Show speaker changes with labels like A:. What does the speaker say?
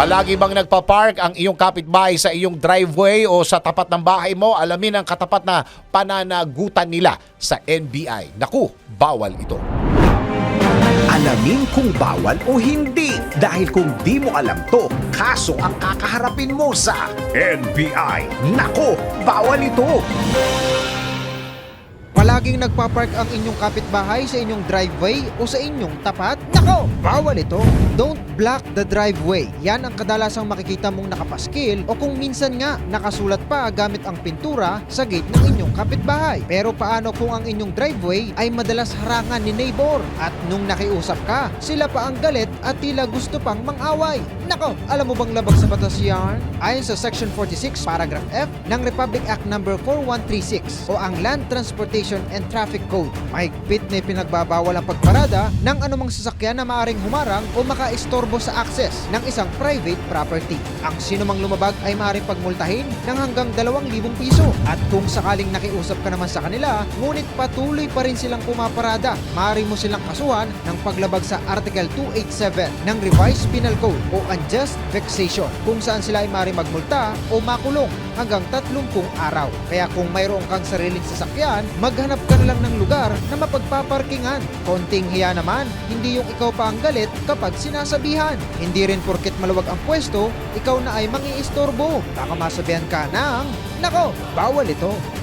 A: Palagi bang nagpa-park ang iyong kapitbahay sa iyong driveway o sa tapat ng bahay mo? Alamin ang katapat na pananagutan nila sa NBI. Naku, bawal ito.
B: Alamin kung bawal o hindi. Dahil kung di mo alam to, kaso ang kakaharapin mo sa NBI. Nako, bawal ito.
C: Palaging nagpapark ang inyong kapitbahay sa inyong driveway o sa inyong tapat? Nako! Bawal ito! Don't block the driveway. Yan ang kadalasang makikita mong nakapaskil o kung minsan nga nakasulat pa gamit ang pintura sa gate ng inyong kapitbahay. Pero paano kung ang inyong driveway ay madalas harangan ni neighbor at nung nakiusap ka, sila pa ang galit at tila gusto pang mang-away? Nako! Alam mo bang labag sa batas yan? Ayon sa Section 46, Paragraph F ng Republic Act Number 4136 o ang Land Transportation and Traffic Code. Mahigpit na pinagbabawal ang pagparada ng anumang sasakyan na maaring humarang o makaistorbo sa access ng isang private property. Ang sinumang lumabag ay maaaring pagmultahin ng hanggang 2,000 piso. At kung sakaling nakiusap ka naman sa kanila, ngunit patuloy pa rin silang pumaparada, maaari mo silang kasuhan ng paglabag sa Article 287 ng Revised Penal Code o Unjust Vexation kung saan sila ay maaaring magmulta o makulong hanggang 30 araw. Kaya kung mayroon kang sariling sasakyan, maghanap ka na lang ng lugar na mapagpaparkingan. Konting hiya naman, hindi yung ikaw pa ang galit kapag sinasabihan. Hindi rin porket maluwag ang pwesto, ikaw na ay mangiistorbo. Baka masabihan ka ng, nako, bawal ito.